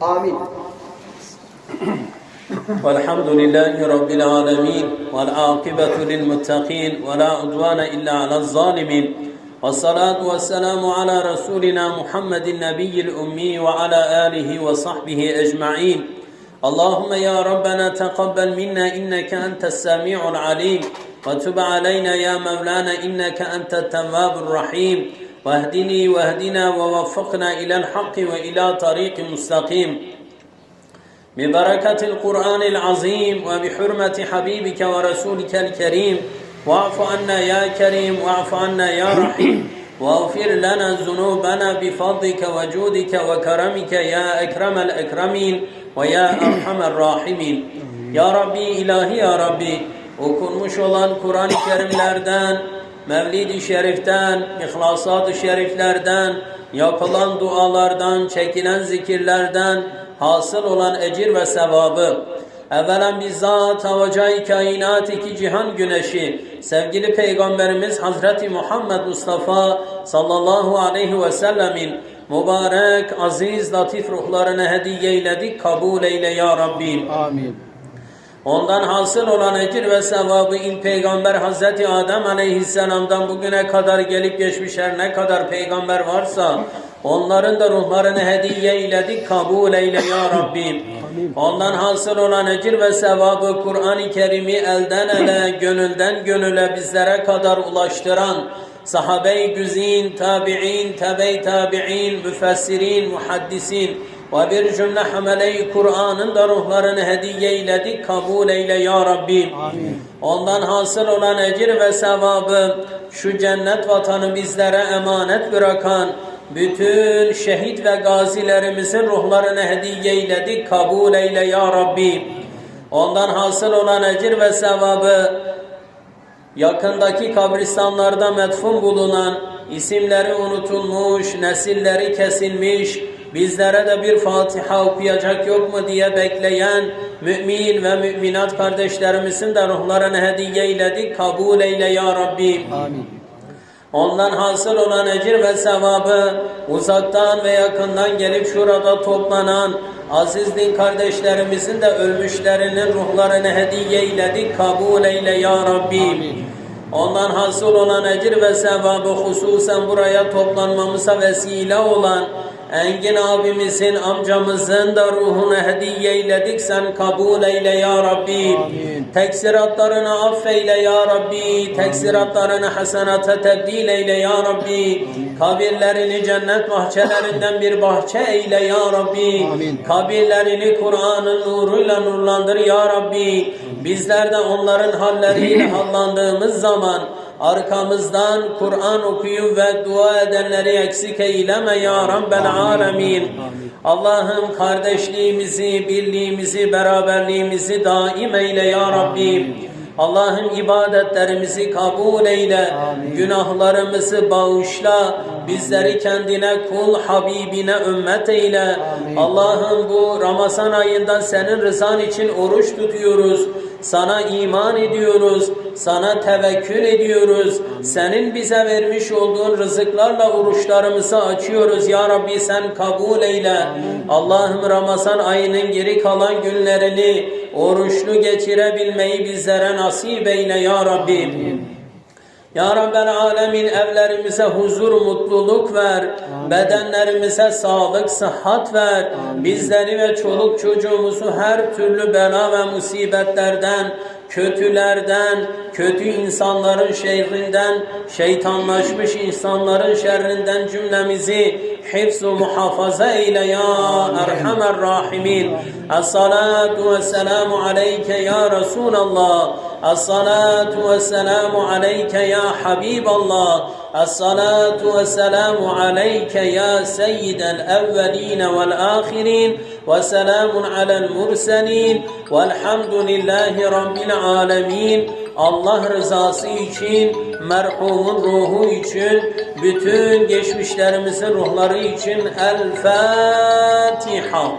Amin. والحمد لله رب العالمين والعاقبة للمتقين ولا عدوان إلا على الظالمين والصلاة والسلام على رسولنا محمد النبي الأمي وعلى آله وصحبه أجمعين اللهم يا ربنا تقبل منا إنك أنت السميع العليم وتب علينا يا مولانا إنك أنت التواب الرحيم واهدني واهدنا ووفقنا إلى الحق وإلى طريق مستقيم. ببركة القرآن العظيم وبحرمة حبيبك ورسولك الكريم. واعف عنا يا كريم واعف عنا يا رحيم. واغفر لنا ذنوبنا بفضلك وجودك وكرمك يا أكرم الأكرمين ويا أرحم الراحمين. Ya Rabbi, ilahi Ya Rabbi, okunmuş olan Kur'an-ı Kerimlerden, Mevlid-i Şerif'ten, İhlasat-ı Şeriflerden, yapılan dualardan, çekilen zikirlerden, hasıl olan ecir ve sevabı, evvelen bizzat havacay kainat iki cihan güneşi, sevgili Peygamberimiz Hazreti Muhammed Mustafa sallallahu aleyhi ve sellemin mübarek, aziz, latif ruhlarına hediye eyledik, kabul eyle ya Rabbim. Amin. Ondan hasıl olan ecir ve sevabı ilk peygamber Hazreti Adem aleyhisselamdan bugüne kadar gelip geçmiş her ne kadar peygamber varsa onların da ruhlarını hediye eyledik kabul eyle ya Rabbim. Ondan hasıl olan ecir ve sevabı Kur'an-ı Kerim'i elden ele, gönülden gönüle bizlere kadar ulaştıran sahabe-i güzin, tabi'in, tebe-i tabi'in, müfessirin, muhaddisin, ve bir cümle hamele-i Kur'an'ın da ruhlarını hediye eyledik, kabul eyle ya Rabbi. Amin. Ondan hasıl olan ecir ve sevabı şu cennet vatanı bizlere emanet bırakan bütün şehit ve gazilerimizin ruhlarını hediye eyledik, kabul eyle ya Rabbi. Ondan hasıl olan ecir ve sevabı yakındaki kabristanlarda metfun bulunan, isimleri unutulmuş, nesilleri kesilmiş, bizlere de bir Fatiha okuyacak yok mu diye bekleyen mümin ve müminat kardeşlerimizin de ruhlarını hediye eyledik, kabul eyle ya Rabbi. Amin. Ondan hasıl olan ecir ve sevabı uzaktan ve yakından gelip şurada toplanan aziz din kardeşlerimizin de ölmüşlerinin ruhlarını hediye eyledik, kabul eyle ya Rabbi. Amin. Ondan hasıl olan ecir ve sevabı hususen buraya toplanmamıza vesile olan Engin abimizin, amcamızın da ruhunu hediye eyledik. Sen kabul eyle ya Rabbi. Amin. Teksiratlarını affeyle ya Rabbi. Teksiratlarını hasenata tebdil eyle ya Rabbi. Kabirlerini cennet bahçelerinden bir bahçe eyle ya Rabbi. Amin. Kabirlerini Kur'an'ın nuruyla nurlandır ya Rabbi. Bizler de onların halleriyle hallandığımız zaman arkamızdan Kur'an okuyup ve dua edenleri eksik eyleme ya Rabbel alemin. Allah'ım kardeşliğimizi, birliğimizi, beraberliğimizi daim eyle ya Rabbim. Allah'ım ibadetlerimizi kabul eyle, Amin. günahlarımızı bağışla, bizleri kendine kul, Habibine ümmet eyle. Amin. Allah'ım bu Ramazan ayında senin rızan için oruç tutuyoruz. Sana iman ediyoruz, sana tevekkül ediyoruz. Senin bize vermiş olduğun rızıklarla oruçlarımızı açıyoruz. Ya Rabbi sen kabul eyle. Allah'ım Ramazan ayının geri kalan günlerini oruçlu geçirebilmeyi bizlere nasip eyle Ya Rabbi. Ya Rabbel Alemin evlerimize huzur, mutluluk ver. Bedenlerimize sağlık, sıhhat ver. Bizleri ve çoluk çocuğumuzu her türlü bela ve musibetlerden, kötülerden, kötü insanların şerrinden, şeytanlaşmış insanların şerrinden cümlemizi hifz-u muhafaza eyle ya Erhamer Rahimin. Es-salatu ve selamu aleyke ya Resulallah. Es-salatu ve selamu aleyke ya Habiballah. Es-salatu ve selamu aleyke ya seyyidel evvelin vel ahirin. Ve selamun alel murselin. Velhamdülillahi rabbil alemin. Allah rızası için, merhumun ruhu için, bütün geçmişlerimizin ruhları için El Fatiha.